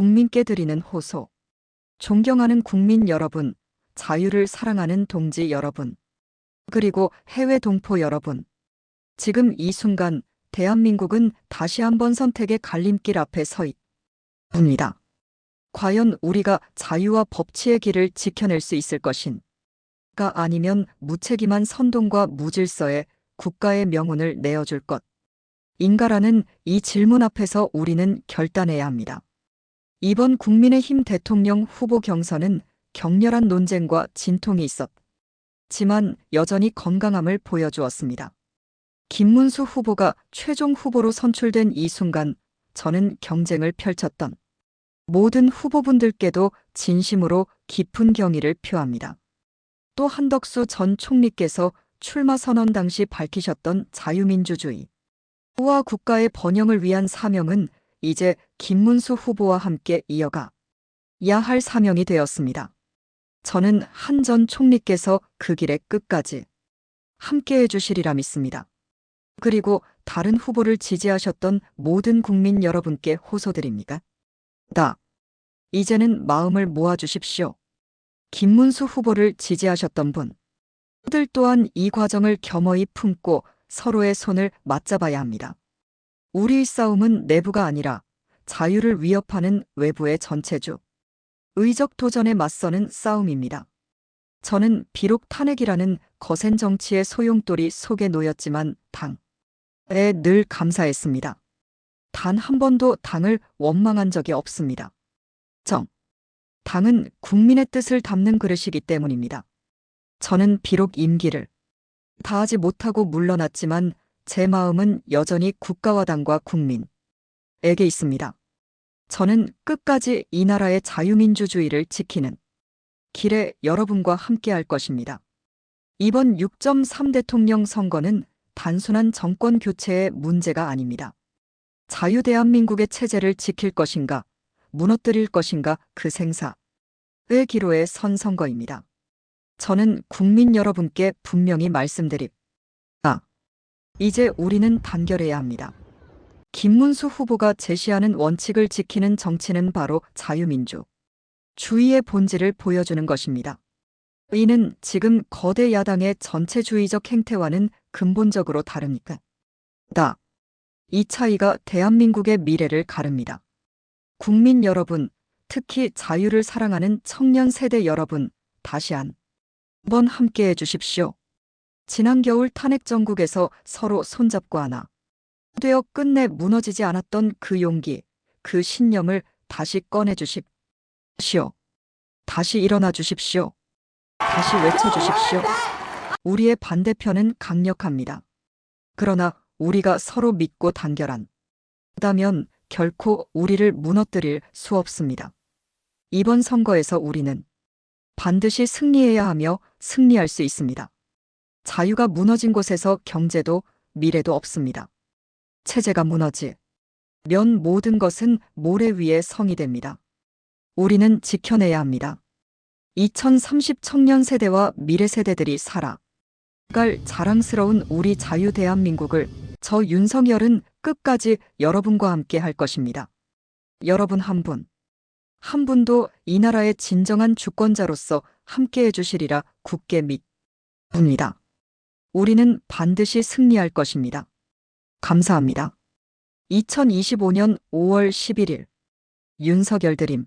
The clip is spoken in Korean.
국민께 드리는 호소. 존경하는 국민 여러분, 자유를 사랑하는 동지 여러분, 그리고 해외 동포 여러분. 지금 이 순간 대한민국은 다시 한번 선택의 갈림길 앞에 서 있습니다. 과연 우리가 자유와 법치의 길을 지켜낼 수 있을 것인가 아니면 무책임한 선동과 무질서에 국가의 명운을 내어줄 것. 인가라는 이 질문 앞에서 우리는 결단해야 합니다. 이번 국민의힘 대통령 후보 경선은 격렬한 논쟁과 진통이 있었지만 여전히 건강함을 보여주었습니다. 김문수 후보가 최종 후보로 선출된 이 순간 저는 경쟁을 펼쳤던 모든 후보분들께도 진심으로 깊은 경의를 표합니다. 또 한덕수 전 총리께서 출마 선언 당시 밝히셨던 자유민주주의 와 국가의 번영을 위한 사명은 이제 김문수 후보와 함께 이어가 야할 사명이 되었습니다. 저는 한 전 총리께서 그 길의 끝까지 함께 해 주시리라 믿습니다. 그리고 다른 후보를 지지하셨던 모든 국민 여러분께 호소드립니다. 다. 이제는 마음을 모아주십시오. 김문수 후보를 지지하셨던 분. 들 또한 이 과정을 겸허히 품고 서로의 손을 맞잡아야 합니다. 우리의 싸움은 내부가 아니라 자유를 위협하는 외부의 전체주. 의적 도전에 맞서는 싸움입니다. 저는 비록 탄핵이라는 거센 정치의 소용돌이 속에 놓였지만 당에 늘 감사했습니다. 단 한 번도 당을 원망한 적이 없습니다. 정. 당은 국민의 뜻을 담는 그릇이기 때문입니다. 저는 비록 임기를 다하지 못하고 물러났지만 제 마음은 여전히 국가와 당과 국민에게 있습니다. 저는 끝까지 이 나라의 자유민주주의를 지키는 길에 여러분과 함께 할 것입니다. 이번 6.3 대통령 선거는 단순한 정권 교체의 문제가 아닙니다. 자유 대한민국의 체제를 지킬 것인가, 무너뜨릴 것인가 그 생사의 기로에 선 선거입니다. 저는 국민 여러분께 분명히 말씀드립니다. 이제 우리는 단결해야 합니다. 김문수 후보가 제시하는 원칙을 지키는 정치는 바로 자유민주. 주의의 본질을 보여주는 것입니다. 이는 지금 거대 야당의 전체주의적 행태와는 근본적으로 다르니까. 다. 이 차이가 대한민국의 미래를 가릅니다. 국민 여러분, 특히 자유를 사랑하는 청년 세대 여러분, 다시 한 번 함께 해 주십시오. 지난 겨울 탄핵 정국에서 서로 손잡고 하나 되어 끝내 무너지지 않았던 그 용기, 그 신념을 다시 꺼내 주십시오. 다시 일어나 주십시오. 다시 외쳐 주십시오. 우리의 반대편은 강력합니다. 그러나 우리가 서로 믿고 단결한 다면 결코 우리를 무너뜨릴 수 없습니다. 이번 선거에서 우리는 반드시 승리해야 하며 승리할 수 있습니다. 자유가 무너진 곳에서 경제도 미래도 없습니다. 체제가 무너지 면 모든 것은 모래 위에 성이 됩니다. 우리는 지켜내야 합니다. 2030 청년 세대와 미래 세대들이 살아 갈 자랑스러운 우리 자유 대한민국을 저 윤석열은 끝까지 여러분과 함께 할 것입니다. 여러분 한 분, 한 분도 이 나라의 진정한 주권자로서 함께 해주시리라 굳게 믿습니다. 우리는 반드시 승리할 것입니다. 감사합니다. 2025년 5월 11일 윤석열 드림